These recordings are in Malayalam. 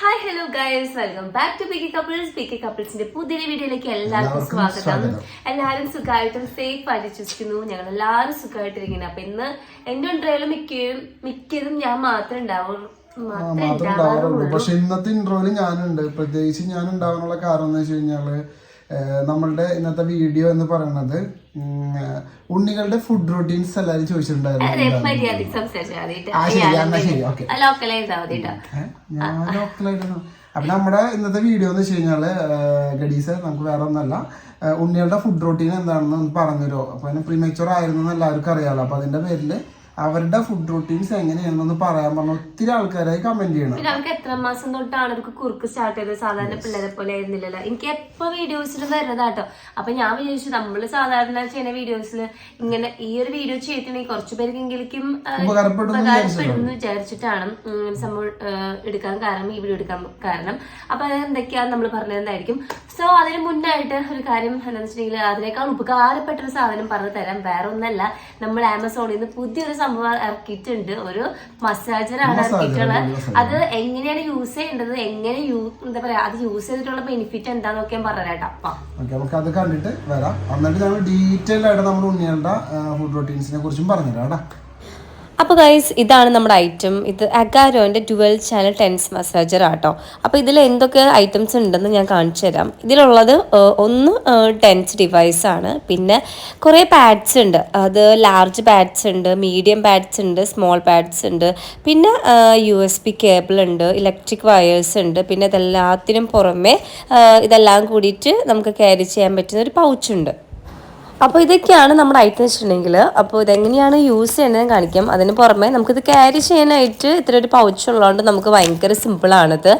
Hi hello guys welcome back to picky couples picky കപ്പിൾസിന്റെ പുതിയ വീഡിയോയിലേക്ക് എല്ലാവർക്കും സ്വാഗതം. എല്ലാവരും സുഖമായിട്ടും സേഫ് ആയിട്ട് വിശ്വസിക്കുന്നു ഞങ്ങൾ എല്ലാവരും സുഖമായിട്ടിരിക്കുന്നു. അപ്പൊ ഇന്ന് എന്റെ ഉണ്ടായാലും മിക്കും മിക്കതും ഞാൻ മാത്രം ഉണ്ടാവും മാത്രമേ ഉണ്ടാവാറുള്ളൂ. പക്ഷെ ഇന്നത്തെ ഇൻട്രോയിൽ ഞാനുണ്ട്. പ്രത്യേകിച്ച് ഞാൻ ഉണ്ടാവാനുള്ള കാരണം എന്ന് വെച്ച് കഴിഞ്ഞാൽ നമ്മളുടെ ഇന്നത്തെ വീഡിയോ എന്ന് പറയുന്നത് ഉണ്ണികളുടെ ഫുഡ് റൊട്ടീൻസ് എല്ലാവരും ചോദിച്ചിട്ടുണ്ടായിരുന്നു. അപ്പൊ നമ്മുടെ ഇന്നത്തെ വീഡിയോ എന്ന് വെച്ച് കഴിഞ്ഞാൽ ഗഡീസ് നമുക്ക് വേറെ ഒന്നല്ല. ഉണ്ണികളുടെ ഫുഡ് റൊട്ടീൻ എന്താണെന്ന് ഒന്ന് പറഞ്ഞുതരോ അപ്പൊ അതിന് പ്രീമേച്ചർ ആയിരുന്നു എന്ന് എല്ലാവർക്കും അറിയാലോ. അപ്പൊ അതിന്റെ പേരിൽ അവരുടെ ഫുഡ് റൂട്ടീൻസ് എങ്ങനെയാണെന്ന് പറയാൻ പറഞ്ഞ. ഒത്തിരി ആൾക്കാരായി കമന്റ് ചെയ്യണം. പിന്നെ നമുക്ക് എത്ര മാസം തൊട്ടാണ് അവർക്ക് കുറുക്ക് സ്റ്റാർട്ട് ചെയ്തത്? സാധാരണ പിള്ളേരെ പോലെ ആയിരുന്നില്ലല്ലോ. എനിക്ക് എപ്പോ വീഡിയോസിൽ വരുന്നതാട്ടോ. അപ്പൊ ഞാൻ വിചാരിച്ചു നമ്മൾ സാധാരണ ചെയ്യുന്ന വീഡിയോസിൽ ഇങ്ങനെ ഈ ഒരു വീഡിയോ ചെയ്തിട്ടുണ്ടെങ്കിൽ കുറച്ചു പേർക്കെങ്കിലും ഉപകാരപ്പെടുന്നു വിചാരിച്ചിട്ടാണ് സംഭവം എടുക്കാൻ കാരണം ഈ വീഡിയോ എടുക്കാൻ കാരണം. അപ്പൊ അത് എന്തൊക്കെയാണ് നമ്മൾ പറഞ്ഞതായിരിക്കും സോ അതിന് മുന്നായിട്ട് ഒരു കാര്യം എന്താണെന്ന് വെച്ചിട്ടുണ്ടെങ്കിൽ അതിനേക്കാൾ ഉപകാരപ്പെട്ട ഒരു സാധനം പറഞ്ഞു തരാം. വേറെ ഒന്നല്ല നമ്മൾ ആമസോണിൽ നിന്ന് പുതിയൊരു സംഭവം ഇറക്കിയിട്ടുണ്ട്. ഒരു മസാജർ ആണ് ഇറക്കിയിട്ടുള്ളത്. അത് എങ്ങനെയാണ് യൂസ് ചെയ്യേണ്ടത്? എങ്ങനെ എന്താ പറയാ അത് യൂസ് ചെയ്തിട്ടുള്ള ബെനിഫിറ്റ് എന്താന്നൊക്കെ ഞാൻ അപ്പൊ നമുക്ക് അത് കണ്ടിട്ട് വരാം. എന്നിട്ട് ഡീറ്റെയിൽ ആയിട്ട് നമ്മൾ ഉണ്ണിയേണ്ട ഫുഡ് റൊട്ടീൻസിനെ കുറിച്ചും പറഞ്ഞുതരാം കേട്ടോ. അപ്പോൾ ഗൈസ് ഇതാണ് നമ്മുടെ ഐറ്റം ഇത് അഗാരോന്റെ ഡുവൽ ചാനൽ ടെൻസ് മസാജർ ആട്ടോ. അപ്പോൾ ഇതിൽ എന്തൊക്കെ ഐറ്റംസ് ഉണ്ടെന്ന് ഞാൻ കാണിച്ചു തരാം. ഇതിലുള്ളത് ഒന്ന് ടെൻസ് ഡിവൈസ് ആണ്. പിന്നെ കുറേ പാഡ്സ് ഉണ്ട്. അത് ലാർജ് പാഡ്സ് ഉണ്ട് മീഡിയം പാഡ്സ് ഉണ്ട് സ്മോൾ പാഡ്സ് ഉണ്ട്. പിന്നെ യു എസ് ബി കേബിൾ ഉണ്ട് ഇലക്ട്രിക് വയേഴ്സ് ഉണ്ട്. പിന്നെ ഇതെല്ലാത്തിനും പുറമെ ഇതെല്ലാം കൂടിയിട്ട് നമുക്ക് ക്യാരി ചെയ്യാൻ പറ്റുന്ന ഒരു പൗച്ചുണ്ട് അപ്പോൾ ഇതൊക്കെയാണ് നമ്മുടെ ഐറ്റം വെച്ചിട്ടുണ്ടെങ്കിൽ. അപ്പോൾ ഇതെങ്ങനെയാണ് യൂസ് ചെയ്യേണ്ടതെന്ന് കാണിക്കാം. അതിന് പുറമെ നമുക്കിത് ക്യാരി ചെയ്യാനായിട്ട് ഇത്ര ഒരു പൗച്ച് ഉള്ളതുകൊണ്ട് നമുക്ക് ഭയങ്കര സിമ്പിളാണിത്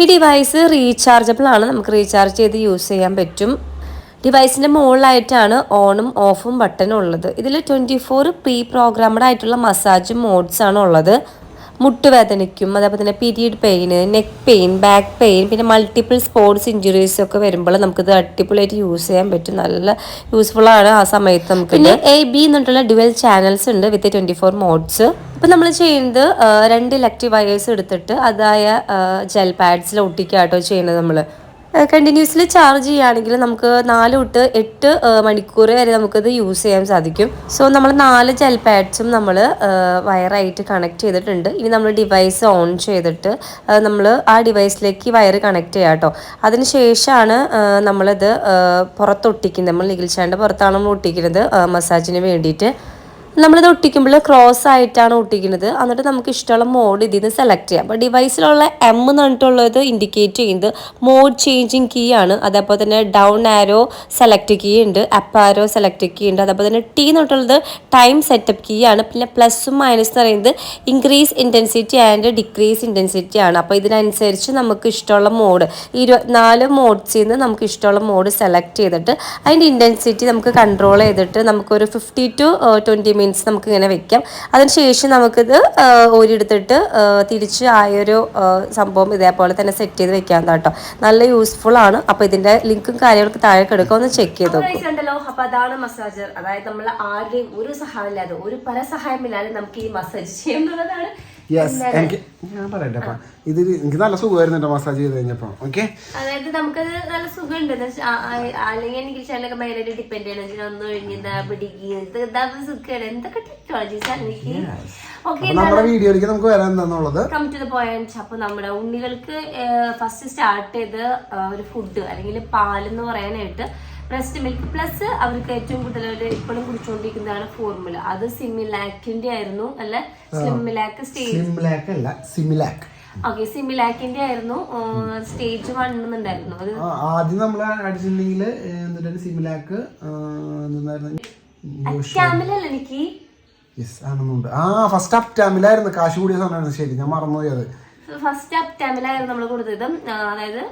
ഈ ഡിവൈസ് റീചാർജബിൾ ആണ്. നമുക്ക് റീചാർജ് ചെയ്ത് യൂസ് ചെയ്യാൻ പറ്റും. ഡിവൈസിന്റെ മുകളിലായിട്ടാണ് ഓണും ഓഫും ബട്ടനും ഉള്ളത്. ഇതിൽ ട്വന്റി ഫോർ പ്രീ പ്രോഗ്രാമഡ് ആയിട്ടുള്ള മസാജ് മോഡ്സ് ആണ് ഉള്ളത്. മുട്ടുവേദനയ്ക്കും അതേപോലെ തന്നെ period pain neck pain back pain പിന്നെ മൾട്ടിപ്പിൾ സ്പോർട്സ് ഇഞ്ചുറീസ് ഒക്കെ വരുമ്പോൾ നമുക്ക് ഇത് അടിപൊളിയായിട്ട് യൂസ് ചെയ്യാൻ പറ്റും. നല്ല യൂസ്ഫുൾ ആണ് ആ സമയത്ത് നമുക്ക്. പിന്നെ എ ബി എന്നിട്ടുള്ള ഡുവൽ ചാനൽസ് ഉണ്ട് വിത്ത് ട്വന്റി ഫോർ മോഡ്സ് അപ്പോൾ നമ്മൾ ചെയ്യുന്നത് രണ്ട് ഇലക്ട്രിക് വയേഴ്സ് എടുത്തിട്ട് അതായ ജെൽ പാഡ്സിൽ ഒട്ടിക്കാട്ടോ ചെയ്യുന്നത് നമ്മൾ കണ്ടിന്യൂസ്ലി ചാർജ് ചെയ്യുകയാണെങ്കിൽ നമുക്ക് നാല് തൊട്ട് എട്ട് മണിക്കൂർ വരെ നമുക്കത് യൂസ് ചെയ്യാൻ സാധിക്കും. സോ നമ്മൾ നാല് ജെൽ പാഡ്സും നമ്മൾ വയറായിട്ട് കണക്ട് ചെയ്തിട്ടുണ്ട്. ഇനി നമ്മൾ ഡിവൈസ് ഓൺ ചെയ്തിട്ട് നമ്മൾ ആ ഡിവൈസിലേക്ക് വയർ കണക്ട് ചെയ്യാം കേട്ടോ അതിന് ശേഷമാണ് ആ, നമ്മളിത് പുറത്തൊട്ടിക്കുന്നത്. നമ്മൾ നികിൽച്ചാന്റെ പുറത്താണ് നമ്മൾ ഒട്ടിക്കുന്നത് മസാജിന് വേണ്ടിയിട്ട്. നമ്മളിത് ഒട്ടിക്കുമ്പോൾ ക്രോസ് ആയിട്ടാണ് ഒട്ടിക്കുന്നത്. എന്നിട്ട് നമുക്ക് ഇഷ്ടമുള്ള മോഡ് ഇതിൽ നിന്ന് സെലക്ട് ചെയ്യാം. അപ്പോൾ ഡിവൈസിലുള്ള എം എന്ന് പറഞ്ഞിട്ടുള്ളത് ഇൻഡിക്കേറ്റ് ചെയ്യുന്നത് മോഡ് ചേഞ്ചിങ് കീ ആണ്. അതേപോലെ തന്നെ ഡൗൺ ആരോ സെലക്ട് കീ ഉണ്ട്. അപ്പ് ആരോ സെലക്ട് കീ ഉണ്ട്. അതേപോലെ തന്നെ ടി എന്ന് പറഞ്ഞിട്ടുള്ളത് ടൈം സെറ്റപ്പ് കീ ആണ്. പിന്നെ പ്ലസും മൈനസ് എന്ന് പറയുന്നത് increase intensity and decrease intensity ആണ്. അപ്പോൾ ഇതിനനുസരിച്ച് നമുക്ക് ഇഷ്ടമുള്ള മോഡ് ഇരുപത്തിനാല് മോഡ്സിൽ നിന്ന് നമുക്ക് ഇഷ്ടമുള്ള മോഡ് സെലക്ട് ചെയ്തിട്ട് അതിന്റെ ഇന്റൻസിറ്റി നമുക്ക് കൺട്രോൾ ചെയ്തിട്ട് നമുക്കൊരു ഫിഫ്റ്റി ടു ട്വന്റി മിനിറ്റ്സ് നമുക്ക് ഇങ്ങനെ വെക്കാം. അതിനുശേഷം നമുക്കിത് ആ, തിരിച്ച് ആയൊരു സംഭവം ഇതേപോലെ തന്നെ സെറ്റ് ചെയ്ത് വെക്കാൻ കേട്ടോ. നല്ല യൂസ്ഫുൾ ആണ്. അപ്പോൾ ഇതിന്റെ ലിങ്കും കാര്യങ്ങളൊക്കെ താഴെ കിടക്കുക ഒന്ന് ചെക്ക് ചെയ്ത് നോക്കും. ഉണ്ടല്ലോ. അപ്പൊ അതാണ് മസാജർ അതായത് നമ്മൾ ആരുടെയും ഒരു സഹായമില്ലാതെ ഒരു പരസഹായമില്ലാതെ നമുക്ക് ഈ മസാജ് ചെയ്യുന്നതാണ്. യെസ് എനിക്ക് ഞാൻ പറയട്ടെ അപ്പൊ. ഇത് എനിക്ക് നല്ല സുഖമായിരുന്നു മസാജ് ചെയ്ത് കഴിഞ്ഞപ്പോ ഓക്കെ അതായത് നമുക്കത് നല്ല സുഖമുണ്ട്. അല്ലെങ്കിൽ എനിക്ക് ചിലൊക്കെ ഭയങ്കര ഡിപ്പെൻഡ് ചെയ്യണം ഒന്ന് കഴിഞ്ഞതാ പിടിക്കുക സുഖമാണ്. എന്തൊക്കെ ടെക്നോളജീസ് നമ്മുടെ വീഡിയോയിലേക്ക് നമുക്ക് വരാൻ എന്താന്നുള്ളത്. കം ടു ദ പോയിന്റ് അപ്പൊ നമ്മുടെ ഉണ്ണികൾക്ക് ഫസ്റ്റ് സ്റ്റാർട്ട് ചെയ്ത് ഒരു ഫുഡ് അല്ലെങ്കിൽ പാലെന്ന് പറയാനായിട്ട് ബ്രസ്റ്റ് മിൽക്ക് പ്ലസ് അവർക്ക് ഏറ്റവും കൂടുതൽ ഇപ്പോഴും കുടിച്ചുകൊണ്ടിരിക്കുന്നതാണ് ഫോർമുല അത് സിമിലാക്കിന്റെ ആയിരുന്നു അല്ല? സിമിലാക്ക് സ്റ്റേജ് അല്ല സിമിലാക്ക് ഓക്കെ സിമിലാക്കിന്റെ ആയിരുന്നു സ്റ്റേജ് വൺ എന്നുണ്ടായിരുന്നു. ആദ്യം നമ്മൾ അടിച്ചിട്ടുണ്ടെങ്കിൽ എന്നിട്ട് സിമിലാക്ക് എനിക്ക്? യെസ് ആണെന്നുണ്ട്. ആ ഫസ്റ്റ് അപ് ടാമിലായിരുന്നു കാശ് കൂടിയ സമയമാണ് ശരി ഞാൻ മറന്നുപോയി അത്. ഫസ്റ്റ് അപ്റ്റാമിലായിരുന്നു നമ്മൾ കൊടുത്തത്. അതായത്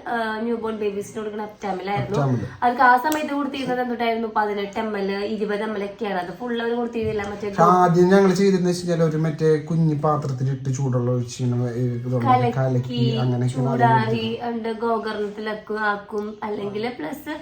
ന്യൂ ബോൺ ബേബീസിന് കൊടുക്കുന്ന അപ്റ്റാമിലായിരുന്നു അപ്റ്റാമിൽ. അവർക്ക് ആ സമയത്ത് കൊടുത്തിരുന്നത് എന്തുട്ടായിരുന്നു? പതിനെട്ട് എം എൽ ഇരുപത് എം എൽ ഒക്കെയാണ്. അത് ഫുൾ അവർ കൊടുത്തിരുന്നില്ല. മറ്റേ ആദ്യം ഞങ്ങൾ ചെയ്തിരുന്ന വെച്ചാൽ ഒരു മറ്റേ കുഞ്ഞി പാത്രത്തിലിട്ട് ചൂടുള്ള കലക്കി ചൂടാറി ഉണ്ട്. ഗോകർണത്തിലൊക്കെ ആക്കും. അല്ലെങ്കിൽ പ്ലസ്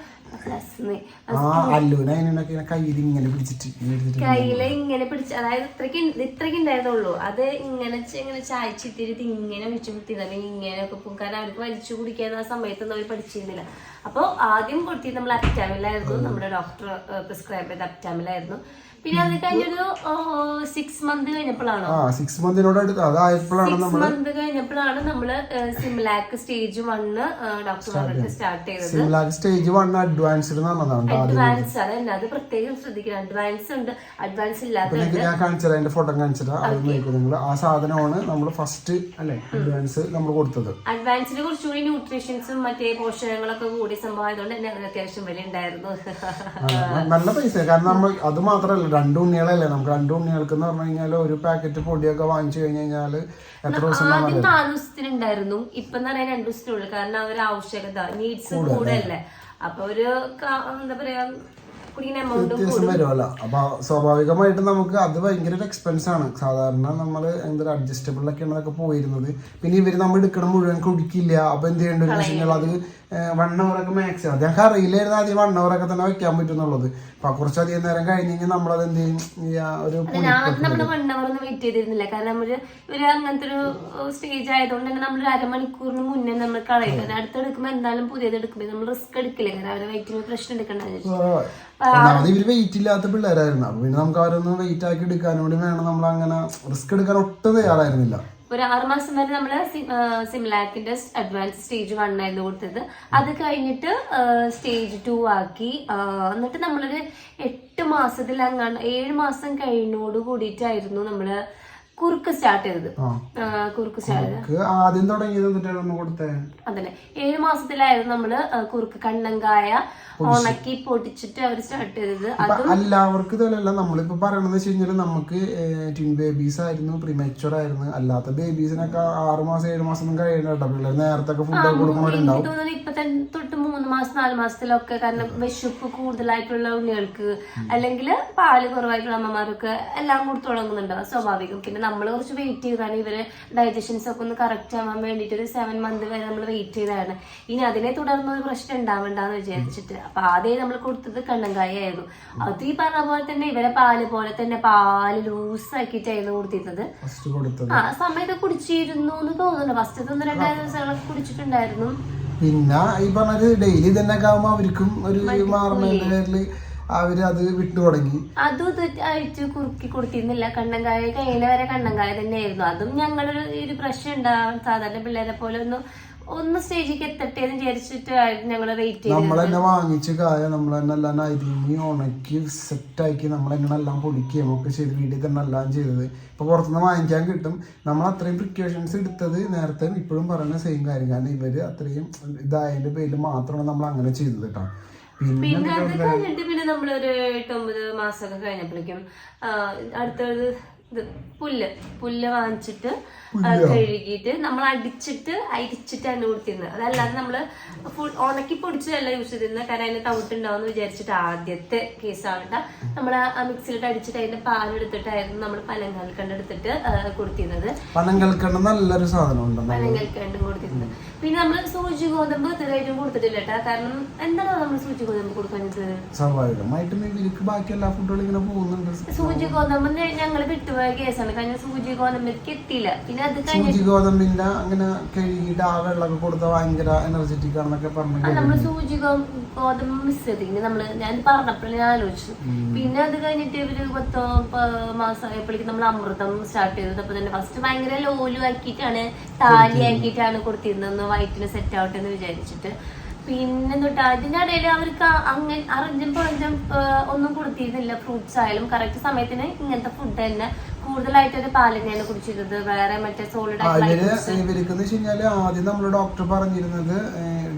കയ്യിൽ ഇങ്ങനെ പിടിച്ച് അതായത് ഇത്രക്ക് ഇത്രക്ക് ഉണ്ടായതുള്ളൂ അത് ഇങ്ങനെ ഇങ്ങനെ ചായച്ചിട്ടിട്ട് ഇത് ഇങ്ങനെ ഒക്കെ കുത്തിയത്. ഇങ്ങനെയൊക്കെ പോകും കാരണം അവർക്ക് വലിച്ചു കുടിക്കാൻ ആ സമയത്തൊന്നും അവർ പഠിച്ചിരുന്നില്ല. അപ്പോൾ ആദ്യം കൊടുത്തിട്ട് നമ്മൾ അപ്റ്റാമിലായിരുന്നു നമ്മുടെ ഡോക്ടർ പ്രിസ്ക്രൈബ് ചെയ്ത അപ്റ്റാമിലായിരുന്നു പിന്നെ അത് കഴിഞ്ഞൊരു സിക്സ് മന്ത് കഴിഞ്ഞപ്പോഴാണോ? ആ സിക്സ് മന്തിനോട് അതായപ്പോഴാണ് നമ്മൾ മന്ത് കഴിഞ്ഞപ്പോഴാണ് നമ്മൾ Similac stage one doctor start ചെയ്തത്. Similac stage one advanced advance അതന്നെ അത് പ്രത്യേകം ശ്രദ്ധിക്കണം. അഡ്വാൻസ് ഉണ്ട്. അഡ്വാൻസ് ഇല്ലാത്ത ഞാൻ കാണിച്ചത് അതിന്റെ ഫോട്ടോ കാണിച്ചത് അത് നിങ്ങൾ ആ സാധനമാണ് നമ്മൾ ഫസ്റ്റ് അല്ലെ അഡ്വാൻസ് നമ്മൾ കൊടുത്തത്. അഡ്വാൻസിന് കുറച്ചുകൂടി ന്യൂട്രീഷൻസും മറ്റേ പോഷകങ്ങളൊക്കെ കൂടി സംഭവം ആയതുകൊണ്ട് തന്നെ അത്യാവശ്യം വില ഉണ്ടായിരുന്നു നല്ല പൈസ കാരണം നമ്മൾ അത് മാത്രമല്ല രണ്ട് ഉണ്ണികളല്ലേ? നമുക്ക് രണ്ട് ഉണ്ണികൾക്ക് എന്ന് പറഞ്ഞു കഴിഞ്ഞാൽ ഒരു പാക്കറ്റ് പൊടിയൊക്കെ വാങ്ങിച്ചു കഴിഞ്ഞു കഴിഞ്ഞാൽ എത്ര ദിവസം ആദ്യം നാല് ദിവസത്തിനുണ്ടായിരുന്നു. ഇപ്പൊ എന്ന് പറയാൻ രണ്ടു ദിവസത്തിനുള്ളൂ. കാരണം അവർ ആവശ്യകത നീഡ്സ് കൂടല്ലേ അപ്പൊ ഒരു എന്താ പറയാ വരുമല്ലോ അപ്പൊ സ്വാഭാവികമായിട്ട് നമുക്ക് അത് ഭയങ്കര ഒരു എക്സ്പെൻസ് ആണ്. സാധാരണ നമ്മൾ എന്തൊരു അഡ്ജസ്റ്റബിൾ ഒക്കെ ഉള്ളതൊക്കെ പോയിരുന്നത്. പിന്നെ ഇവർ നമ്മൾ എടുക്കണം മുഴുവൻ കുടിക്കില്ല. അപ്പൊ എന്ത് ചെയ്യേണ്ടി വെച്ച് കഴിഞ്ഞാൽ അത് വൺ അവർ ഒക്കെ മാക്സിമം അത് ഞങ്ങൾക്ക് അറിയില്ലായിരുന്നു ആദ്യം വൺ അവർ ഒക്കെ തന്നെ വെക്കാൻ പറ്റുന്നുള്ളത്. അപ്പൊ കുറച്ചധികം നേരം കഴിഞ്ഞ് കഴിഞ്ഞാൽ നമ്മളത് എന്ത് ചെയ്യും? ഒരു വെയിറ്റ് ചെയ്തിരുന്നില്ല. കാരണം നമ്മൾ ഒരു അങ്ങനത്തെ ഒരു സ്റ്റേജ് ആയതുകൊണ്ട് തന്നെ നമ്മൾ അരമണിക്കൂറിന് മുന്നേ നമ്മൾ കളയുന്നത് അടുത്തെടുക്കുമ്പോൾ എന്തായാലും പുതിയത് എടുക്കുമ്പോൾ നമ്മൾ റിസ്ക് എടുക്കില്ല. കാരണം അവരെ വെയിറ്റിന് പ്രശ്നം എടുക്കണ്ട. ഒന്നാമത് ഇവർ വെയിറ്റ് ഇല്ലാത്ത പിള്ളേരായിരുന്നു. അപ്പൊ പിന്നെ നമുക്ക് അവരൊന്നും വെയിറ്റ് ആക്കി എടുക്കാനും കൂടി വേണം. നമ്മൾ അങ്ങനെ റിസ്ക് എടുക്കാൻ ഒട്ടും തയ്യാറായിരുന്നില്ല. ഒരു ആറ് മാസം വരെ നമ്മൾ സിംലാക്കിന്റെ അഡ്വാൻസ് സ്റ്റേജ് വൺ ആയിരുന്നു കൊടുത്തത്. അത് കഴിഞ്ഞിട്ട് സ്റ്റേജ് ടു ആക്കി എന്നിട്ട് നമ്മളൊരു എട്ട് മാസത്തിൽ അങ്ങാണ്ട് ഏഴ് മാസം കഴിഞ്ഞോട് കൂടിയിട്ടായിരുന്നു നമ്മൾ കുറുക്ക് സ്റ്റാർട്ട് ചെയ്തത്. കുറുക്ക് സ്റ്റാർട്ട് ആദ്യം തുടങ്ങിയത് അതന്നെ ഏഴ് മാസത്തിലായിരുന്നു നമ്മൾ കുറുക്ക് കണ്ണങ്കായ ഉണക്കി പൊടിച്ചിട്ട് അവർ സ്റ്റാർട്ട് ചെയ്തത്. എല്ലാവർക്കും ഇതല്ല നമ്മളിപ്പോ പറയണെന്ന് വെച്ച് കഴിഞ്ഞാൽ നമുക്ക് ട്വിൻ ബേബീസ് ആയിരുന്നു പ്രിമച്ചുവർ ആയിരുന്നു. അല്ലാത്ത ബേബീസിനൊക്കെ ആറ് മാസം ഏഴ് മാസം ഒന്നും കഴിയണ്ട പിള്ളേർ നേരത്തെ ഫുഡ് കൊടുക്കുമ്പോഴുണ്ടാവും ഇപ്പൊ തന്നെ തൊട്ട് മൂന്ന് മാസം നാല് മാസത്തിലൊക്കെ കാരണം വിശപ്പ് കൂടുതലായിട്ടുള്ള ഉണ്ണികൾക്ക് അല്ലെങ്കിൽ പാൽ കുറവായിട്ടുള്ള അമ്മമാർക്ക് എല്ലാം കൊടുത്തു തുടങ്ങുന്നുണ്ടോ. അത് സ്വാഭാവികം. പിന്നെ നമ്മൾ കുറച്ച് വെയിറ്റ് ചെയ്താണ്. ഇവർ ഡൈജഷൻസ് ഒക്കെ ഒന്ന് കറക്റ്റ് ആവാൻ വേണ്ടിയിട്ട് ഒരു സെവൻ മന്ത് വരെ നമ്മൾ വെയിറ്റ് ചെയ്തതാണ്. ഇനി അതിനെ തുടർന്ന് ഒരു പ്രശ്നം ഉണ്ടാവണ്ടെന്ന് വിചാരിച്ചിട്ട്. അപ്പൊ ആദ്യം നമ്മൾ കൊടുത്തത് കണ്ണങ്കായ ആയിരുന്നു അത് ഈ പറഞ്ഞ പോലെ തന്നെ ഇവരെ പാൽ പോലെ തന്നെ പാൽ ലൂസ് ആക്കിയിട്ടായിരുന്നു കൊടുത്തിരുന്നത് ആ സമയത്ത് കുടിച്ചിരുന്നു എന്ന് തോന്നുന്നു. ഫസ്റ്റ് ഒന്ന് രണ്ടായിരം ദിവസങ്ങളൊക്കെ കുടിച്ചിട്ടുണ്ടായിരുന്നു. പിന്നെ ഈ പറഞ്ഞത് ഡെയിലി തന്നെ ആവുമ്പോ അവർക്കും ഒരു മാറുന്നതിന്റെ പേരിൽ അവർ അത് വിട്ടു തുടങ്ങി. അതും അഴിച്ചു കുറുക്കി കൊടുത്തിരുന്നില്ല. കണ്ണങ്കായ കയ്യിലെ വരെ കണ്ണങ്കായ തന്നെയായിരുന്നു. അതും ഞങ്ങളൊരു ഒരു പ്രശ്നം ഉണ്ടാവും സാധാരണ പിള്ളേരെ പോലെ ഒന്ന് ഒന്ന് സ്റ്റേജിലേക്ക് എത്തട്ടെ എന്ന് വിചാരിച്ചിട്ടായിരുന്നു ഞങ്ങൾ വെയിറ്റ് ചെയ്തു നമ്മൾ തന്നെ വാങ്ങിച്ച് കായ നമ്മൾ തന്നെ എല്ലാം അരിഞ്ഞ് ഉണക്കി സെറ്റാക്കി നമ്മൾ എങ്ങനെ എല്ലാം പൊടിക്കുകയും ഒക്കെ ചെയ്ത് വീട്ടിൽ തന്നെ എല്ലാം ചെയ്തത്. ഇപ്പൊ പുറത്തുനിന്ന് വാങ്ങിക്കാൻ കിട്ടും. നമ്മൾ അത്രയും പ്രിക്കോഷൻസ് എടുത്തത് നേരത്തെ ഇപ്പോഴും പറയുന്ന സെയിം കാര്യം. കാരണം ഇവർ അത്രയും ഇതായതിന്റെ പേരിൽ മാത്രമാണ് നമ്മൾ അങ്ങനെ ചെയ്തത് കേട്ടോ പിന്നെ അത് കഴിഞ്ഞിട്ട് പിന്നെ നമ്മളൊരു എട്ടൊമ്പത് മാസമൊക്കെ കഴിഞ്ഞപ്പോഴേക്കും അടുത്തത് ഇത് പുല്ല് പുല്ല് വാങ്ങിച്ചിട്ട് കഴുകിയിട്ട് നമ്മൾ അടിച്ചിട്ട് അരിച്ചിട്ടാണ് കൊടുത്തിരുന്നത്. അതല്ലാതെ നമ്മൾ ഫുൾ ഉണക്കി പൊടിച്ചതല്ല യൂസ് ചെയ്തിരുന്നത്. കാരണം അതിന് തവിട്ടുണ്ടാവും വിചാരിച്ചിട്ട് ആദ്യത്തെ കേസാണ് ട്ടാ. നമ്മൾ ആ മിക്സിയിലിട്ട് അടിച്ചിട്ട് അതിന്റെ പാലെടുത്തിട്ടായിരുന്നു നമ്മൾ പനങ്ങൾ എടുത്തിട്ട് കൊടുത്തിരുന്നത്. പണം കളിക്കേണ്ട നല്ലൊരു സാധനം രണ്ടും കൊടുത്തിരുന്നത്. പിന്നെ നമ്മൾ സൂചി ഗോതമ്പ് കൊടുത്തിട്ടില്ലട്ടാ കൊടുത്തിട്ടില്ല കേട്ടാ കാരണം എന്താണ് നമ്മൾ സൂചി ഗോതമ്പ് കൊടുക്കുന്നത് സ്വാഭാവികമായിട്ടും ഇവർക്ക് ബാക്കി എല്ലാ ഫുഡുകളും ഇങ്ങനെ പോകുന്നുണ്ട്. സൂചി ഗോതമ്പ് ഞങ്ങൾ വിട്ടുപോയ കേസാണ് കാരണം സൂചി ഗോതമ്പിലേക്ക് എത്തിയില്ല. പിന്നെ അത് സൂചി ഗോതമ്പിന്റെ അങ്ങനെ കഴുകിയിട്ട് ആ വെള്ളമൊക്കെ കൊടുത്താൽ ഭയങ്കര എനർജറ്റിക് ആണെന്നൊക്കെ പറഞ്ഞു നമ്മൾ സൂചി ഗോതമ്പ് മിസ് ചെയ്തിങ്ങനെ നമ്മൾ ഞാൻ പറഞ്ഞപ്പോഴും ഞാൻ ആലോചിച്ചു. പിന്നെ അത് കഴിഞ്ഞിട്ട് ഇവർ പത്തോ മാസം മാസമായപ്പോഴേക്കും നമ്മൾ അമൃതം സ്റ്റാർട്ട് ചെയ്തത്. അപ്പൊ തന്നെ ഫസ്റ്റ് ഭയങ്കര ലോലു ആക്കിയിട്ടാണ് താലി ആക്കിയിട്ടാണ് കൊടുത്തിരുന്നത്. വയറ്റിന് സെറ്റ് ആവട്ടെ എന്ന് വിചാരിച്ചിട്ട്. പിന്നെ തൊട്ട് അതിന്റെ ഇടയിൽ അവർക്ക് അങ്ങനെ അറിഞ്ഞും പൊളഞ്ഞും ഒന്നും കൊടുത്തിരുന്നില്ല. ഫ്രൂട്ട്സ് ആയാലും കറക്റ്റ് സമയത്തിന് ഇങ്ങനത്തെ ഫുഡ് തന്നെ കൂടുതലായിട്ട് ഒരു പാൽ കുടിച്ചിരുന്നത്. വേറെ മറ്റേ സോളിഡ് ആയിട്ടുള്ള ആദ്യം നമ്മൾ ഡോക്ടർ പറഞ്ഞിരുന്നത്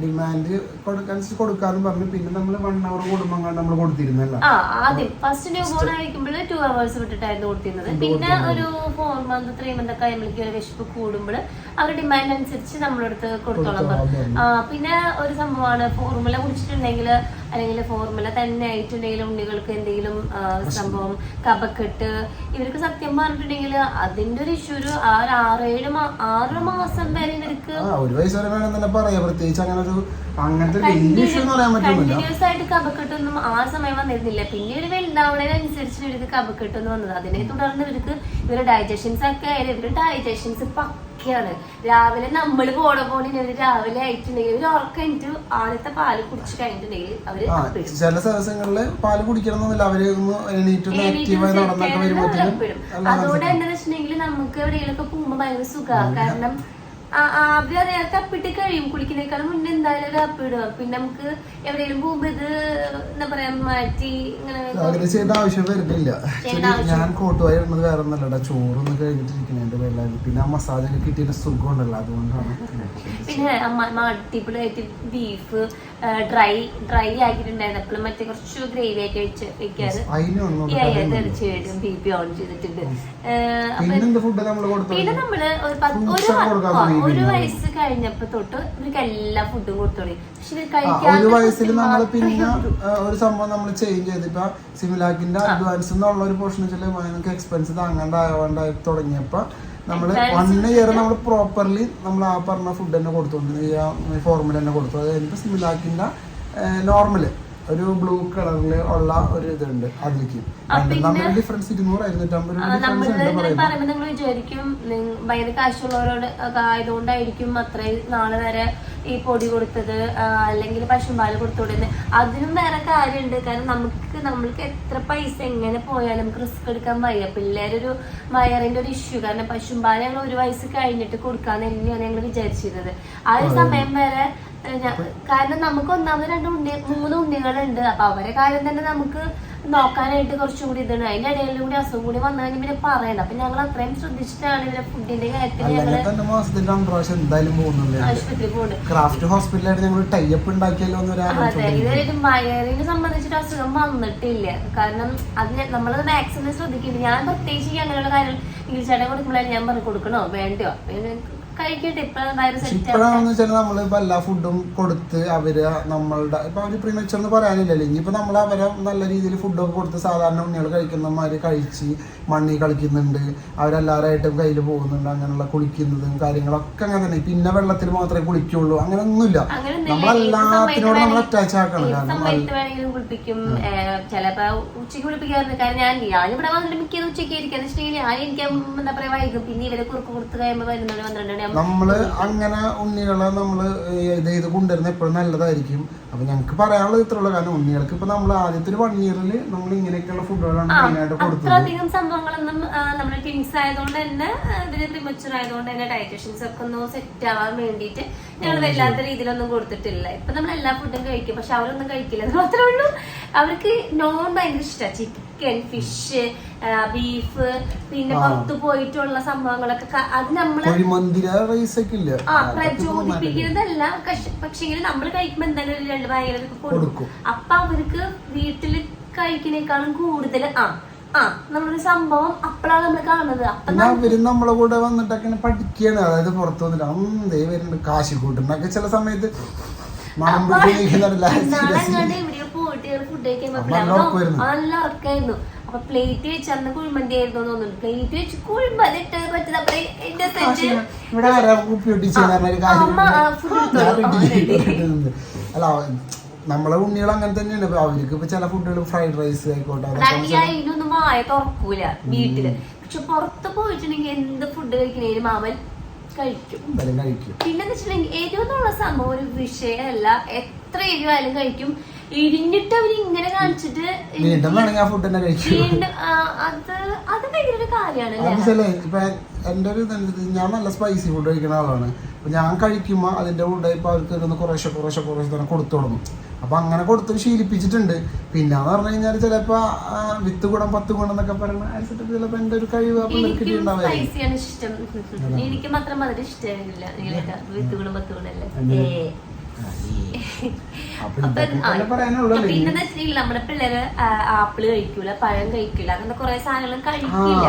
ഡിമാൻഡ് കൊടുക്കാൻ കൊടുക്കാന്ന് പറഞ്ഞു. പിന്നെ നമ്മൾ വൺ അവർ കൂടുമ്പോൾ നമ്മൾ കൊടുത്തിരുന്നല്ലോ. ആ ആദ്യം ഫസ്റ്റ് ന്യൂ ബോൺ ആയിരിക്കുമ്പോൾ ടു അവേഴ്സ് വിട്ടിട്ടായിരുന്നു കൊടുത്തിരുന്നത്. പിന്നെ ഒരു ഫോർ മന്ത് ത്രീ മന്ത് ഒക്കെ ആകുമ്പോഴേക്കും ഒരു വിശപ്പ് കൂടുമ്പോൾ അവർ ഡിമാൻഡ് അനുസരിച്ച് നമ്മളടുത്ത് കൊടുത്തോളാം. പിന്നെ ഒരു സംഭവമാണ് ഫോർമുല കുടിച്ചിട്ടുണ്ടെങ്കിൽ അല്ലെങ്കിൽ ഫോർമുല തന്നെ ആയിട്ടുണ്ടെങ്കിൽ ഉണ്ണികൾക്ക് എന്തെങ്കിലും സംഭവം കപക്കെട്ട് ഇവർക്ക് സത്യം പറഞ്ഞിട്ടുണ്ടെങ്കിൽ അതിന്റെ ഒരു ഇഷ്യൂ ഒരു ആ ഒരു ആറേഴ് ആറ് മാസം വരെ ഇവർക്ക് ഒരു വയസ്സ് വരെ വേണം തന്നെ പറയാം. പ്രത്യേകിച്ച് അങ്ങനെ ഒരു അങ്ങനത്തെ കണ്ടിന്യൂസ് ആയിട്ട് കപക്കെട്ടൊന്നും ആ സമയം വന്നിരുന്നില്ല. പിന്നെ ഒരു വലുതാവണതിനനുസരിച്ച് ഇവർക്ക് കപക്കെട്ടൊന്നും വന്നത്. അതിനെ തുടർന്ന് ഇവർക്ക് ഇവരുടെ ഡൈജഷൻസ് ഒക്കെ ആയാലും ഇവരുടെ ഡൈജഷൻസ് പക്കയാണ് രാവിലെ നമ്മൾ പോണ പോലെ ഇവർ രാവിലെ ആയിട്ടുണ്ടെങ്കിൽ ഒരു ഉറക്കം കഴിഞ്ഞിട്ട് ആദ്യത്തെ പാൽ കുടിച്ച് കഴിഞ്ഞിട്ടുണ്ടെങ്കിൽ അവർ. ചില ദിവസങ്ങളിൽ പാൽ കുടിക്കണമെന്നില്ല അവർ. അതുകൊണ്ട് എന്താണെന്ന് വെച്ചിട്ടുണ്ടെങ്കിൽ നമുക്ക് എവിടെയെങ്കിലൊക്കെ പോകുമ്പോ ഭയങ്കര സുഖമാണ് കാരണം ആ- ആ അവർ അറിയാത്ത അപ്പിട്ട് കഴിയും കുളിക്കുന്നേക്കാളും മുന്നേ എന്തായാലും ഒരു അപ്പിടുക പിന്നെ നമുക്ക് എവിടെയെങ്കിലും പോകുമ്പോ ഇത് എന്താ പറയാ മാറ്റി ഇങ്ങനെ അങ്ങനെ ചെയ്യേണ്ട ആവശ്യം വരുന്നില്ല. ഞാൻ കോട്ടുവായി ഇടുന്നത് വേറെ ഒന്നല്ലടാ ചോറൊന്ന് കഴിഞ്ഞിട്ടിരിക്കുന്നുണ്ട് വെള്ളം പിന്നെ ആ മസാജ് ഒക്കെ കിട്ടിയ സുഖം ഉണ്ടല്ലോ അതുകൊണ്ടാണ്. പിന്നെ അമ്മ അടിപൊളിയായിട്ട് ബീഫ് ഡ്രൈ ഡ്രൈ ആക്കിയിട്ടുണ്ടായിരുന്നു. അപ്പോൾ മറ്റേ കുറച്ച് ഗ്രേവി ആയിട്ട് വെച്ച് വെക്കാറ്. തീർച്ചയായിട്ടും ബി പി ഓൺ ചെയ്തിട്ടുണ്ട് പിന്നെ നമ്മൾ ഒരു പത്ത് ഒരു. വയസ്സ് കഴിഞ്ഞപ്പോ തൊട്ട് ഇവർക്ക് എല്ലാ ഫുഡും കൊടുത്തോളി പക്ഷെ ഒരു വയസ്സിൽ നമ്മൾ പിന്നെ ഒരു സംഭവം നമ്മൾ ചേഞ്ച് ചെയ്ത്. ഇപ്പൊ സിമിലാക്കിന്റെ അഡ്വാൻസ് എന്നുള്ള ഒരു പോർഷൻ വെച്ചാൽ നമുക്ക് എക്സ്പെൻസ് താങ്ങാണ്ടാവാണ്ടായി തുടങ്ങിയപ്പോ നമ്മൾ വൺ ഇയർ നമ്മൾ പ്രോപ്പർലി നമ്മൾ ആ പറഞ്ഞ ഫുഡ് തന്നെ കൊടുത്തോണ്ട് ഈ ഫോർമുല തന്നെ കൊടുത്തു. അത് കഴിഞ്ഞിട്ട് സിമിലാക്കിന്റെ നോർമൽ ഒരു ബ്ലൂ കളറിൽ ഉള്ള ഒരു ഇതുണ്ട് അതിലേക്ക്. നമ്മുടെ ഡിഫറൻസ് ഇരുന്നൂറ് ഇരുന്നൂറ്റമ്പത് രൂപ ഡിഫറൻസ് നമ്മൾ ഉണ്ട് ഇങ്ങനെ പറയുന്നത് പറയുമ്പോ നിങ്ങൾ വിചാരിക്കും ഭയങ്കര കാശുള്ളവരോട് ആയതുകൊണ്ടായിരിക്കും അത്രയും നാളെ വരെ ഈ പൊടി കൊടുത്തത് അല്ലെങ്കിൽ പശുമ്പാൽ കൊടുത്തുകൊടുക്കുന്നത് അതിനും വേറെ കാര്യമുണ്ട്. കാരണം നമുക്ക് നമ്മൾക്ക് എത്ര പൈസ എങ്ങനെ പോയാലും നമുക്ക് റിസ്ക് എടുക്കാൻ വയ്യ. പിള്ളേരൊരു വയറിന്റെ ഒരു ഇഷ്യൂ കാരണം പശുമ്പാൽ ഞങ്ങൾ ഒരു വയസ്സ് കഴിഞ്ഞിട്ട് കൊടുക്കാന്ന് തന്നെയാണ് ഞങ്ങൾ വിചാരിച്ചിരുന്നത്. ആ ഒരു സമയം വരെ കാരണം നമുക്ക് ഒന്നാമത് രണ്ട് ഉണ്ണി മൂന്ന് ഉണ്ണികളുണ്ട്. അപ്പൊ അവരെ കാര്യം തന്നെ നമുക്ക് നോക്കാനായിട്ട് കുറച്ചും കൂടി ഇതാണ്. അതിന്റെ ഇടയിലും കൂടി അസുഖം കൂടി വന്നു കഴിഞ്ഞാൽ പിന്നെ പറയണ്ട. അപ്പൊ ഞങ്ങൾ അത്രയും ശ്രദ്ധിച്ചിട്ടാണ് ഇവരെ ഫുഡിന്റെ കാര്യത്തിൽ ഞങ്ങൾ ഇത് വയറിനെ സംബന്ധിച്ചിട്ട് അസുഖം വന്നിട്ടില്ല. കാരണം അത് നമ്മൾ മാക്സിമം ശ്രദ്ധിക്കുന്നു ഞാൻ പ്രത്യേകിച്ച് ഞങ്ങളുടെ അങ്ങനെയുള്ള കാര്യങ്ങൾ ഇംഗ്ലീഷ് ചേട്ടൻ കൊടുക്കുമ്പോഴാണ് ഞാൻ പറഞ്ഞു കൊടുക്കണോ? വേണ്ടയോ? ഇപ്പോഴാണെന്ന് വെച്ചാൽ നമ്മൾ ഇപ്പൊ എല്ലാ ഫുഡും കൊടുത്ത് അവർ നമ്മളുടെ ഇപ്പൊ അവർ പ്രീമച്ചർ എന്ന് പറയാനില്ലല്ലോ. ഇനിയിപ്പോ നമ്മൾ അവരെ നല്ല രീതിയിൽ ഫുഡൊക്കെ കൊടുത്ത് സാധാരണ ഉണ്ണികൾ കഴിക്കുന്നമാര് കഴിച്ച് മണ്ണി കളിക്കുന്നുണ്ട്. അവരെല്ലാവരായിട്ടും കയ്യിൽ പോകുന്നുണ്ട്. അങ്ങനെയുള്ള കുളിക്കുന്നതും കാര്യങ്ങളൊക്കെ അങ്ങനെ തന്നെ. പിന്നെ വെള്ളത്തിൽ മാത്രമേ കുളിക്കുള്ളൂ. അങ്ങനെ ഒന്നുമില്ല നമ്മളെല്ലാത്തിനോട് നമ്മൾ അറ്റാച്ച് ആക്കണം. കാരണം കുളിപ്പിക്കും. ചിലപ്പോ ഉച്ചയ്ക്ക് കുളിപ്പിക്കാറുണ്ട്. കാരണം ഞാൻ ഞാനിവിടെ വന്നിട്ട് മിക്കത് ഉച്ചയ്ക്ക് ഇരിക്കാന്ന് വെച്ചിട്ടുണ്ടെങ്കിൽ ഞാൻ എനിക്ക് എന്താ പറയാ വൈകും. പിന്നെ ഇവരെ കുറുക്ക് കൊടുത്ത് കഴിയുമ്പോൾ വരുന്നവര് പന്ത്രണ്ട് നമ്മൾ അങ്ങനെ ഉണ്ണികളെ നമ്മൾ ഇത് ചെയ്ത് കൊണ്ടുവരുന്ന എപ്പോഴും നല്ലതായിരിക്കും. അപ്പൊ ഞങ്ങൾക്ക് പറയാനുള്ളത് ഇത്രയുള്ള. കാരണം ഉണ്ണികൾക്ക് ഇപ്പൊ നമ്മൾ ആദ്യത്തെ ഒരു വൺ ഇയറിൽ നമ്മൾ ഇങ്ങനെയൊക്കെയുള്ള ഫുഡുകളാണ് മെയിനായിട്ട് കൊടുത്തത്. അധികം സംഭവങ്ങളൊന്നും നമ്മുടെ ടിൻസ് ആയതുകൊണ്ട് തന്നെ ഇവർ പ്രിമച്ചർ ആയതുകൊണ്ട് തന്നെ ഡയറ്റീഷ്യൻസ് ഒക്കെ ഒന്ന് സെറ്റ് ആവാൻ വേണ്ടിയിട്ട് ഞങ്ങൾ വല്ലാത്ത രീതിയിലൊന്നും കൊടുത്തിട്ടില്ല. ഇപ്പൊ നമ്മൾ എല്ലാ ഫുഡും കഴിക്കും. പക്ഷെ അവരൊന്നും കഴിക്കില്ല. മാത്രമേ ഉള്ളൂ. അവർക്ക് നോൺ ഭയങ്കര ഇഷ്ടമാണ് ചിക്കൻ ഫിഷ് ബീഫ് പിന്നെ. പുറത്ത് പോയിട്ടുള്ള സംഭവങ്ങളൊക്കെ അത് നമ്മൾ ആ പ്രചോദിപ്പിക്കുന്നതല്ല പക്ഷെങ്കിൽ നമ്മൾ കഴിക്കുമ്പോ എന്തായാലും ഒരു രണ്ട് ഭയങ്കര കൊടുക്കും. അപ്പൊ അവർക്ക് വീട്ടിൽ കഴിക്കുന്നേക്കാളും കൂടുതൽ ആ ആ നമ്മളൊരു സംഭവം അപ്പോഴാണ് നമ്മൾ കാണുന്നത്. അപ്പൊ അവർ നമ്മളെ കൂടെ വന്നിട്ടൊക്കെ പഠിക്കുകയാണ് അതായത് പുറത്തു വന്നിട്ട് അന്തേ വരുന്നുണ്ട്. കാശി കൂട്ടുന്നൊക്കെ ചില സമയത്ത് മണം നാളെങ്ങാണ്ട് പോയിട്ട് ഫുഡ് കഴിക്കാൻ നല്ല ഉറക്കായിരുന്നു. അപ്പൊ പ്ലേറ്റ് വെച്ച് അന്ന് കുഴിമന്തി ആയിരുന്നു തോന്നുന്നു. പ്ലേറ്റ് വെച്ച് കുഴിമന്തി ഇട്ട് അപ്പൊ എന്റെ. അല്ല നമ്മളെ ഉണ്ണികൾ അങ്ങനെ തന്നെയാണ് അവർക്ക് ഇപ്പൊ ചില ഫുഡുകൾ ഫ്രൈഡ് റൈസ് ആയിക്കോട്ടെ അതിനൊന്നും വായ തുറക്കൂല വീട്ടിൽ. പക്ഷെ പുറത്ത് പോയിട്ടുണ്ടെങ്കിൽ എന്ത് ഫുഡ് കഴിക്കണേലും അവൻ കഴിക്കും. പിന്നെ വെച്ചിട്ടുണ്ടെങ്കിൽ എരിവെന്നുള്ള സംഭവം ഒരു വിഷയമല്ല. എത്ര എരിവായാലും കഴിക്കും. ഇരിഞ്ഞിട്ട് അവർ ഇങ്ങനെ കാണിച്ചിട്ട് വീണ്ടും വേണമെങ്കിൽ ആ ഫുഡ് തന്നെ കഴിക്കും. വീണ്ടും ആ, അത് അത് ഭയങ്കര ഒരു കാര്യമാണ് ഇപ്പൊ എന്റെ ഒരു ഇതുണ്ട്. ഞാൻ നല്ല സ്പൈസി ഫുഡ് കഴിക്കുന്ന ആളാണ്. അപ്പൊ ഞാൻ കഴിക്കുമ്പോൾ അതിന്റെ കൂടെ ഇപ്പൊ അവർക്ക് കുറേശ്ശെ കുറേശ്ശെ കുറേശ്ശെ തന്നെ കൊടുത്തു തുടങ്ങും അപ്പൊ അങ്ങനെ കൊടുത്ത് ശീലിപ്പിച്ചിട്ടുണ്ട്. പിന്നെ പറഞ്ഞു കഴിഞ്ഞാൽ ചിലപ്പോ ആ, വിത്ത് ഗുണം പത്ത് ഗുണം എന്നൊക്കെ പറയുന്ന ചിലപ്പോ എന്റെ ഒരു കഴിവ് അപ്പൊ എനിക്കും സ്പൈസിയാണ് ഇഷ്ടം. എനിക്ക് മാത്രം മധുരം ഇഷ്ടമില്ല നീലക്ക വിത്ത് ഗുണം പത്ത് ഗുണല്ലേ അതെ. ഏ. പിന്നെ നമ്മുടെ പിള്ളേര് ആ, ആപ്പിൾ കഴിക്കൂല പഴം കഴിക്കൂല അങ്ങനത്തെ കുറെ സാധനങ്ങളും കഴിക്കില്ല.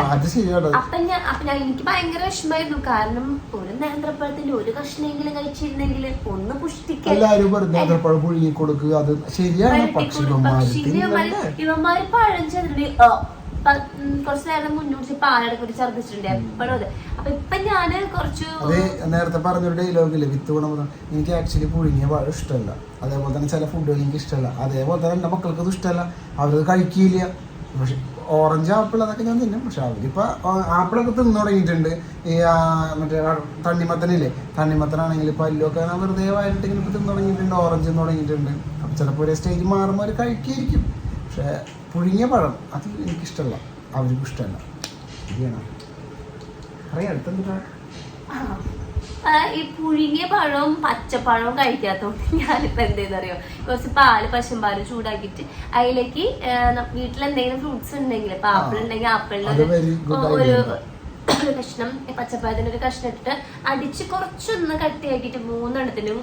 അപ്പൊ ഞാൻ അപ്പൊ ഞാൻ എനിക്ക് ഭയങ്കര വിഷമായിരുന്നു കാരണം ഒരു നേന്ത്രപ്പഴത്തിന്റെ ഒരു കഷ്ണമെങ്കിലും കഴിച്ചിരുന്നെങ്കിൽ ഒന്ന് പുഷ്ടിക്കാൻ ഇവന്മാര് പഴം ചെന്നിട്ട് കുറച്ച് നേരം മുന്നോട്ട് പാലട ഛർദ്ദിച്ചിട്ടുണ്ട്. എപ്പോഴും അത്. അപ്പൊ ഇപ്പൊ ഞാൻ കുറച്ചു നേരത്തെ പറഞ്ഞൊരു ഡയലോഗില്ലേ വിത്ത് ഗുണം എനിക്ക് ആക്ച്വലി പുഴുങ്ങിയ വളരെ ഇഷ്ടമല്ല. അതേപോലെ തന്നെ ചില ഫുഡുകൾ എനിക്ക് ഇഷ്ടമല്ല. അതേപോലെ തന്നെ എന്റെ മക്കൾക്ക് അത് ഇഷ്ടമല്ല. അവരത് കഴിക്കില്ല. പക്ഷെ ഓറഞ്ച് ആപ്പിൾ അതൊക്കെ ഞാൻ തിന്നും. പക്ഷെ അവരിപ്പോ ആപ്പിളൊക്കെ തിന്നു തുടങ്ങിയിട്ടുണ്ട്. ഈ മറ്റേ തണ്ണിമത്തനില്ലേ? തണ്ണിമത്തനാണെങ്കിൽ പല്ലൊക്കെ വെറുതെ വായിട്ട് ഇങ്ങനെ തിന്നു തുടങ്ങിയിട്ടുണ്ട്. ഓറഞ്ച് തുടങ്ങിയിട്ടുണ്ട്. അപ്പൊ ചിലപ്പോൾ ഒരു സ്റ്റേജ് മാറുമ്പോൾ അവർ കഴിക്കായിരിക്കും. പക്ഷെ പുഴുങ്ങിയ പഴം. അത് എനിക്കിഷ്ടമല്ല അവർക്കും ഇഷ്ടമല്ല. ശരിയാണ്. അറിയാം അടുത്തെന്താ? ആ, ഈ പുഴുങ്ങിയ പഴവും പച്ചപ്പഴവും കഴിക്കാത്തോണ്ട് ഞാനിപ്പോ എന്ത് ചെയ്തറിയോ കുറച്ച് പാൽ പശുമ്പാൽ ചൂടാക്കിയിട്ട് അതിലേക്ക് വീട്ടിൽ എന്തെങ്കിലും ഫ്രൂട്ട്സ് ഉണ്ടെങ്കിൽ ഇപ്പൊ ആപ്പിൾ ഉണ്ടെങ്കിൽ ആപ്പിളിന് ഒരു ഒരു കഷ്ണം പച്ചപ്പഴത്തിന് ഒരു കഷ്ണം ഇട്ടിട്ട് അടിച്ച് കുറച്ചൊന്ന് കട്ടിയാക്കിയിട്ട് മൂന്നെണ്ണത്തിനും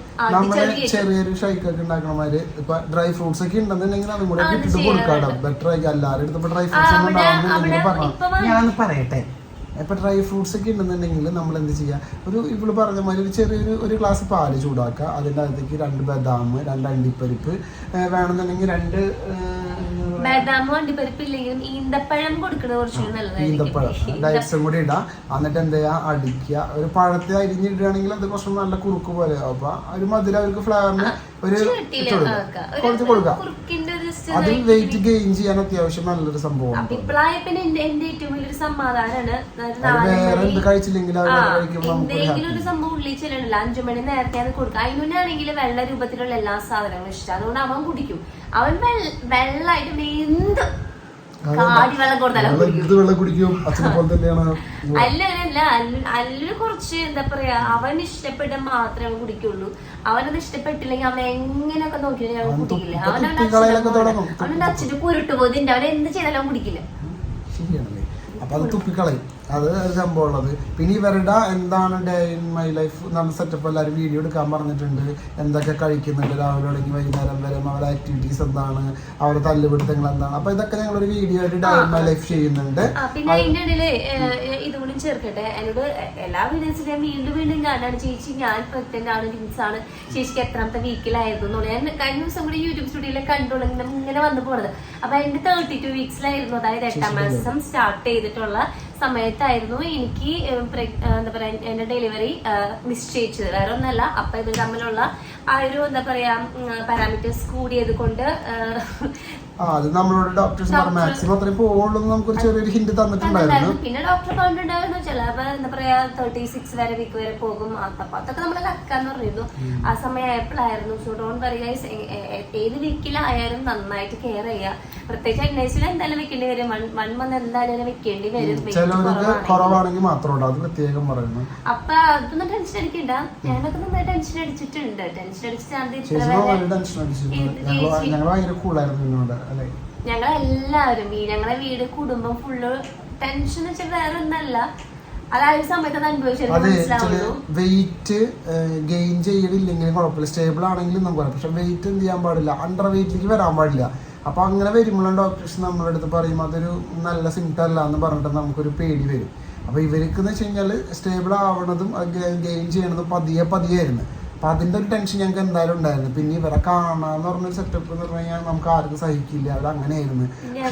ചെറിയൊരു ഷൈക്ക് ഒക്കെ ഉണ്ടാക്കണമാര് ഇപ്പൊ ഡ്രൈ ഫ്രൂട്ട്സ് ഒക്കെ ഉണ്ടെന്നുണ്ടെങ്കിൽ അതും കൂടെ ചെയ്യാം. കൊടുക്കാം ബെറ്റർ ആയിരിക്കും. എല്ലാവരും ഇപ്പൊ ഡ്രൈ ഫ്രൂട്ട്സ് ഒന്നും ഞാൻ പറയട്ടെ. ഇപ്പൊ ഡ്രൈ ഫ്രൂട്ട്സ് ഒക്കെ ഉണ്ടെന്നുണ്ടെങ്കിൽ നമ്മൾ എന്ത് ചെയ്യാ? ഒരു ഇവൾ പറഞ്ഞ മാതിരി ഒരു ചെറിയൊരു ഒരു ഗ്ലാസ് പാൽ ചൂടാക്കുക. അതിന്റെ അകത്തേക്ക് രണ്ട് ബദാം രണ്ട് അണ്ടിപ്പരിപ്പ് വേണമെന്നുണ്ടെങ്കിൽ രണ്ട് ബദാമും അണ്ടിപ്പരിപ്പില്ലെങ്കിലും ഈന്തപ്പഴം കൊടുക്കുന്നത് കുറച്ചുകൂടി ഈന്തപ്പഴം. നല്ലതായിരിക്കും കൂടി ഇടാം. എന്നിട്ട് എന്താ ചെയ്യാ? അടിക്കുക. ഒരു പഴത്തെ അരിഞ്ഞിടുകയാണെങ്കിൽ അത് കുറച്ച് നല്ല കുറുക്ക് പോലെ. അപ്പൊ ഒരു മധുരം അവർക്ക് ഫ്ലേവറിന് ഒരു കൊടുക്കാം. കുറച്ച് ഒരു അതിൽ വെയിറ്റ് ഗെയിൻ ചെയ്യാൻ അത്യാവശ്യം നല്ലൊരു സംഭവമാണ്. അപ്പൊ ഇപ്പളായ പിന്നെ എന്റെ എന്റെ ഏറ്റവും വലിയൊരു സമാധാനമാണ് വേറെ എന്ത് കഴിച്ചില്ലെങ്കിൽ എന്തെങ്കിലും ഒരു സംഭവം ഉള്ളിൽ ചെല്ലണില്ല. അഞ്ചു മണി നേരത്തെ അത് കൊടുക്കുക. അതിനുനാണെങ്കിൽ വെള്ള രൂപത്തിലുള്ള എല്ലാ സാധനങ്ങളും ഇഷ്ടം. അതുകൊണ്ട് അവൻ കുടിക്കും. അവൻ വെള്ള വെള്ളമായിട്ട് എന്ത് കാടി വെള്ളം കൊടുത്താലും ഇത് വെള്ളം കുടിക്കും. അച്ഛനെ പോലെ തന്നെയാണ്. അല്ല അങ്ങനെയല്ല അല്ല- അല്ലു കുറച്ച് എന്താ പറയാ അവൻ ഇഷ്ടപ്പെട്ട മാത്രമേ അവൻ കുടിക്കുള്ളൂ. അവനത് ഇഷ്ടപ്പെട്ടില്ലെങ്കിൽ അവൻ എങ്ങനെയൊക്കെ നോക്കിയാലും അവൻ കുടിക്കില്ല. പോലെ. അച്ഛന്റെ കുരുട്ട് പോതിന്റെ അവൻ എന്ത് ചെയ്താലും അവൻ കുടിക്കില്ല. അപ്പൊ അത് തുപ്പിക്കളയും അത് ഒരു സംഭവം ഉള്ളത്. പിന്നെ ഇവരുടെ എന്താണ് ഡേ ഇൻ മൈ ലൈഫ് നമ്മൾ സെറ്റപ്പ് എല്ലാവരും വീഡിയോ എടുക്കാൻ പറഞ്ഞിട്ടുണ്ട്. എന്തൊക്കെ കഴിക്കുന്നുണ്ട് രാവിലെ തുടങ്ങി വൈകുന്നേരം വരെ അവരുടെ ആക്ടിവിറ്റീസ് എന്താണ് അവരുടെ തല്ലുപിടുത്തങ്ങൾ എന്താണ്. അപ്പൊ ഇതൊക്കെ ഞങ്ങൾ ഒരു വീഡിയോ ആയിട്ട് ഡേ ഇൻ മൈ ലൈഫ് ചെയ്യുന്നുണ്ട്. പിന്നെ അതിന്റെ ഇടയിൽ ഇതുകൂടി ചേർക്കട്ടെ. എന്നോട് എല്ലാ വീഡിയോസിലും ഞാൻ വീണ്ടും വീണ്ടും കാണാണ്. ചേച്ചി ഞാൻ പ്രഗ്നന്റ് ആണ് ലിങ്സ് ആണ്. ചേച്ചിക്ക് എത്രാമത്തെ വീക്കിലായിരുന്നു ഞാൻ കഴിഞ്ഞ ദിവസം കൂടി യൂട്യൂബ് സ്റ്റുഡിയോയിലെ കണ്ടോളൂ ഇങ്ങനെ വന്നു പോണത്. അപ്പൊ എന്റെ തേർട്ടി ടു വീക്സിലായിരുന്നു അതായത് എട്ടാം മാസം സ്റ്റാർട്ട് ചെയ്തിട്ടുള്ള സമയത്തായിരുന്നു എനിക്ക് എന്താ പറയാ എന്റെ ഡെലിവറി നിശ്ചയിച്ചത് വേറെ ഒന്നല്ല. അപ്പൊ ഇത് തമ്മിലുള്ള ആ ഒരു എന്താ പറയാ പാരാമീറ്റേഴ്സ് കൂടിയത് കൊണ്ട് അത് നമ്മളോട് മാക്സിമം അത്രയും പോകുള്ളൂ ചെറിയൊരു ഹിന്റ് തന്നിട്ടുണ്ടായിരുന്നു. പിന്നെ ഡോക്ടർ പറഞ്ഞിട്ടുണ്ടായിരുന്നു ചിലപ്പോ എന്താ പറയാ തേർട്ടി സിക്സ് വരെ വീക്ക് വരെ പോകും. അപ്പൊ അതൊക്കെ നമ്മൾ ലക്കാന്ന് പറഞ്ഞിരുന്നു. ആ സമയം ആയപ്പോഴായിരുന്നു സോ ഡോൺ പറയുക ഏത് വീക്കിലായാലും നന്നായിട്ട് കെയർ ചെയ്യുക പ്രത്യേകിച്ച് എൻ ഐസിൽ എന്തായാലും വെക്കേണ്ടി വരും. വൺ വൺ മന്ത് എന്തായാലും വെക്കേണ്ടി വരും. weight കുറവാണെങ്കിൽ. കുറവാണെങ്കിൽ മാത്രമുണ്ട് അത് പ്രത്യേകം പറയുന്നു. അപ്പൊ അതൊന്നും ടെൻഷൻ അടിക്കണ്ട. ഞാനൊക്കെ നന്നായി ടെൻഷൻ അടിച്ചിട്ടുണ്ട്. അടിച്ചിട്ടാണ് ഞങ്ങൾ ഈ ഞങ്ങളെ വീട് കുടുംബം ഫുള്ള് ടെൻഷൻ വെച്ചിട്ട് വെച്ചാൽ വേറെ ഒന്നല്ല. വെയിറ്റ് ഗെയിൻ കുഴപ്പമില്ല. സ്റ്റേബിൾ ആണെങ്കിലും നമുക്ക് പറയാം. പക്ഷെ വെയിറ്റ് എന്ത് ചെയ്യാൻ പാടില്ല? അണ്ടർ വെയിറ്റിലേക്ക് വരാൻ പാടില്ല. അപ്പൊ അങ്ങനെ വരുമ്പോഴും ഡോക്ടേഴ്സ് നമ്മുടെ അടുത്ത് പറയും അതൊരു നല്ല സിംറ്റം അല്ല എന്ന് പറഞ്ഞിട്ട് നമുക്കൊരു പേടി വരും. അപ്പോൾ ഇവർക്ക് എന്ന് വെച്ച് കഴിഞ്ഞാൽ സ്റ്റേബിൾ ആവണതും ഗെയിൻ ചെയ്യണതും പതിയെ പതിയെ ആയിരുന്നു. അപ്പൊ അതിന്റെ ഒരു ടെൻഷൻ ഞങ്ങൾക്ക് എന്തായാലും ഉണ്ടായിരുന്നു. പിന്നെ ഇവരെ കാണാന്ന് പറഞ്ഞൊരു സെറ്റപ്പ് എന്ന് പറഞ്ഞു കഴിഞ്ഞാൽ നമുക്ക് ആർക്കും സഹിക്കില്ല. അവർ അങ്ങനെയായിരുന്നു.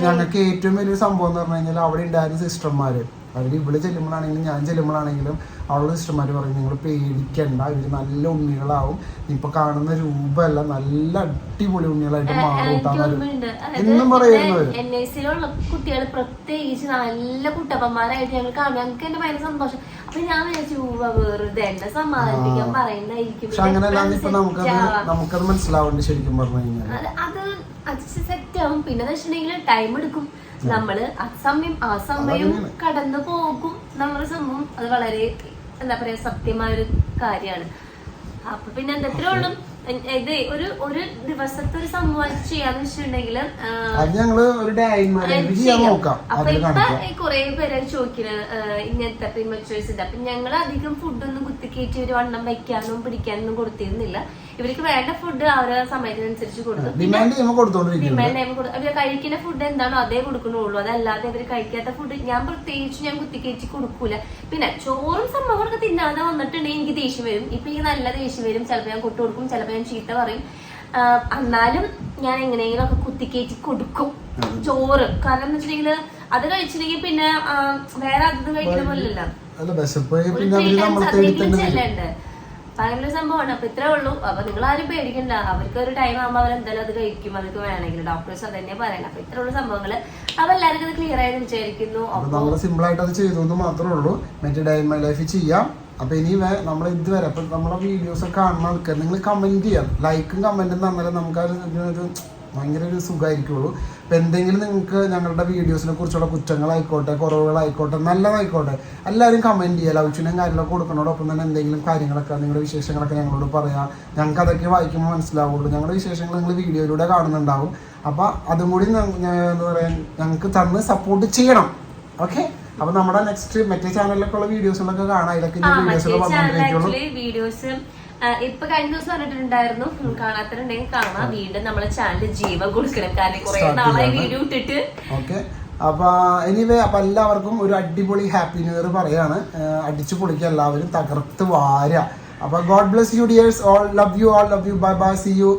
ഞങ്ങൾക്ക് ഏറ്റവും വലിയ സംഭവം എന്ന് പറഞ്ഞു കഴിഞ്ഞാൽ അവിടെ ഉണ്ടായിരുന്ന സിസ്റ്റർമാര് അവർ ഇവിടെ ചെല്ലുമ്പോഴാണെങ്കിലും ഞാൻ ചെല്ലുമ്പോഴാണെങ്കിലും അവളുടെ സിസ്റ്റർമാർ പറഞ്ഞു നിങ്ങൾ പേടിക്കണ്ട ഇവർ നല്ല ഉണ്ണികളാവും. ഇപ്പൊ കാണുന്ന രൂപമല്ല നല്ല അടിപൊളി ഉണ്ണികളായിട്ട് മാറും എനിക്ക് കേട്ടോ എന്നും പറയുന്നവർ കുട്ടികൾ പ്രത്യേകിച്ച് നല്ല കുട്ടപ്പന്മാരായിട്ട് ഞങ്ങൾ കാണും. ഞങ്ങൾക്ക് എന്റെ ഭയങ്കര സന്തോഷം. അപ്പൊ ഞാൻ വിചാരിച്ചു "ഉവ്വ, വെറുതെ എന്നെ സമാധാനിപ്പിക്കാൻ പറയുന്നതായിരിക്കും പക്ഷെ അങ്ങനെയല്ലാന്ന് ഇപ്പൊ നമുക്കത് set ആവാം." നമുക്കത് മനസ്സിലാവുന്നുണ്ട് ശരിക്കും പറഞ്ഞു കഴിഞ്ഞാൽ അത് അത് സെറ്റ് ആവും. പിന്നെ വെച്ചിട്ടുണ്ടെങ്കിൽ ടൈം എടുക്കും. നമ്മൾ ആ സമയം ആ സമയം. കടന്നു പോകും നമ്മുടെ സംഭവം. അത് വളരെ എന്താ പറയാ സത്യമായ ഒരു കാര്യമാണ്. അപ്പൊ പിന്നെ ഉള്ളു? ഇത് ഒരു ഒരു ദിവസത്തെ ഒരു സംഭവം ചെയ്യാന്ന് വെച്ചിട്ടുണ്ടെങ്കിൽ അത് ഞങ്ങൾ ഒരു ഡേ ചെയ്യാൻ നോക്കാം. അപ്പൊ അതിൽ ഇപ്പൊ കാണിക്കാം. കുറെ പേര് ചോദിക്കുന്നത് ഇങ്ങനത്തെ പ്രീമച്ചേഴ്സ് ഉണ്ട് അപ്പൊ ഞങ്ങൾ അധികം ഫുഡൊന്നും കുത്തിക്കയറ്റി ഒരു വണ്ണം വെക്കാനും പിടിക്കാനൊന്നും കൊടുത്തിരുന്നില്ല. ഇവർക്ക് വേണ്ട ഫുഡ് അവരെ സമയത്തിനനുസരിച്ച് കൊടുക്കും. ഡിമാൻഡ് ചെയ്യുമ്പോൾ കഴിക്കുന്ന ഫുഡ് എന്താണോ അതേ കൊടുക്കണുള്ളൂ. അതല്ലാതെ ഇവർ കഴിക്കാത്ത ഫുഡ് ഞാൻ പ്രത്യേകിച്ച് ഞാൻ കുത്തിക്കയറ്റി കൊടുക്കൂല. പിന്നെ ചോറും സംഭവങ്ങളൊക്കെ തിന്നാതെ വന്നിട്ടുണ്ടെങ്കിൽ എനിക്ക് ദേഷ്യം വരും. ഇപ്പൊ എനിക്ക് നല്ല ദേഷ്യം വരും. ചിലപ്പോൾ ഞാൻ കൊട്ടു കൊടുക്കും ചിലപ്പോൾ ഞാൻ ചീത്ത പറയും. എന്നാലും ഞാൻ എങ്ങനെയെങ്കിലും ഒക്കെ കുത്തിക്കേറ്റി കൊടുക്കും. ചോറ്. കാരണം എന്ന് വെച്ചിട്ടുണ്ടെങ്കിൽ അത് കഴിച്ചില്ലെങ്കിൽ പിന്നെ വേറെ അത് കഴിക്കുന്ന പോലെയല്ല ഒരു സംഭവമാണ്. അപ്പൊ ഇത്രേ ഉള്ളൂ. അപ്പൊ നിങ്ങൾ ആരും പേടിക്കണ്ട. അവർക്ക് ഒരു ടൈം ആകുമ്പോൾ അവർ എന്തായാലും അത് കഴിക്കും. അവർക്ക് വേണമെങ്കിൽ ഡോക്ടേഴ്സ് അത് തന്നെ പറയണം. അപ്പൊ ഇത്ര ഉള്ള സംഭവങ്ങൾ അപ്പൊ എല്ലാവർക്കും ഇത് ക്ലിയർ ആയെന്ന് വിചാരിക്കുന്നു. നമ്മൾ സിമ്പിൾ ആയിട്ട് അത് ചെയ്തു എന്ന് മാത്രമേ ഉള്ളൂ മറ്റേ ഡൈ മൈ ലൈഫ് ചെയ്യാം. അപ്പൊ ഇനി നമ്മൾ ഇതുവരെ അപ്പൊ നമ്മളെ വീഡിയോസ് ഒക്കെ കാണുന്ന ആൾക്കാർ നിങ്ങൾ കമന്റ് ചെയ്യാം. ലൈക്കും കമന്റും തന്നാലേ നമുക്ക് ഒരു ഭയങ്കര ഒരു സുഖമായിരിക്കുള്ളൂ. ഇപ്പൊ എന്തെങ്കിലും നിങ്ങൾക്ക് ഞങ്ങളുടെ വീഡിയോസിനെ കുറിച്ചുള്ള കുറ്റങ്ങളായിക്കോട്ടെ കുറവുകളായിക്കോട്ടെ നല്ലതായിക്കോട്ടെ എല്ലാവരും കമന്റ് ചെയ്യുക. ലൗച്ചിനും കാര്യങ്ങളൊക്കെ കൊടുക്കുന്നതോടൊപ്പം തന്നെ എന്തെങ്കിലും കാര്യങ്ങളൊക്കെ നിങ്ങളുടെ വിശേഷങ്ങളൊക്കെ ഞങ്ങളോട് പറയാം. ഞങ്ങൾക്ക് അതൊക്കെ വായിക്കുമ്പോൾ മനസ്സിലാവുള്ളൂ. ഞങ്ങളുടെ വിശേഷങ്ങൾ നിങ്ങൾ വീഡിയോയിലൂടെ കാണുന്നുണ്ടാവും. അപ്പോൾ അതും കൂടി എന്ന് പറയാൻ എന്താ ഞങ്ങൾക്ക് തന്ന് സപ്പോർട്ട് ചെയ്യണം. ഓക്കെ അപ്പൊ നമ്മുടെ നെക്സ്റ്റ് മറ്റേ ചാനലിലൊക്കെ ഉള്ള വീഡിയോസുകളൊക്കെ കാണാം. ഇതൊക്കെ ആക്ച്വലി വീഡിയോസ് ഇപ്പൊ കഴിഞ്ഞ ദിവസം പറഞ്ഞിട്ടുണ്ടായിരുന്നു കാണാത്തരുണ്ടെങ്കിൽ കാണാം. വീണ്ടും നമ്മളെ ചാനൽ ജീവൻ കൊടുക്കണം. കാരണം കുറെ Start നാളായി വീഡിയോ ഇട്ടിട്ട്. ഓക്കെ അപ്പൊ എനിവേ അപ്പൊ എല്ലാവർക്കും ഒരു അടിപൊളി ഹാപ്പി ന്യൂ ഇയർ പറയാണ്. അടിച്ചു പൊളിക്കുക എല്ലാവരും തകർത്ത് വാര. അപ്പൊ God bless you dears all love you all love you bye bye see you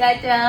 Tata.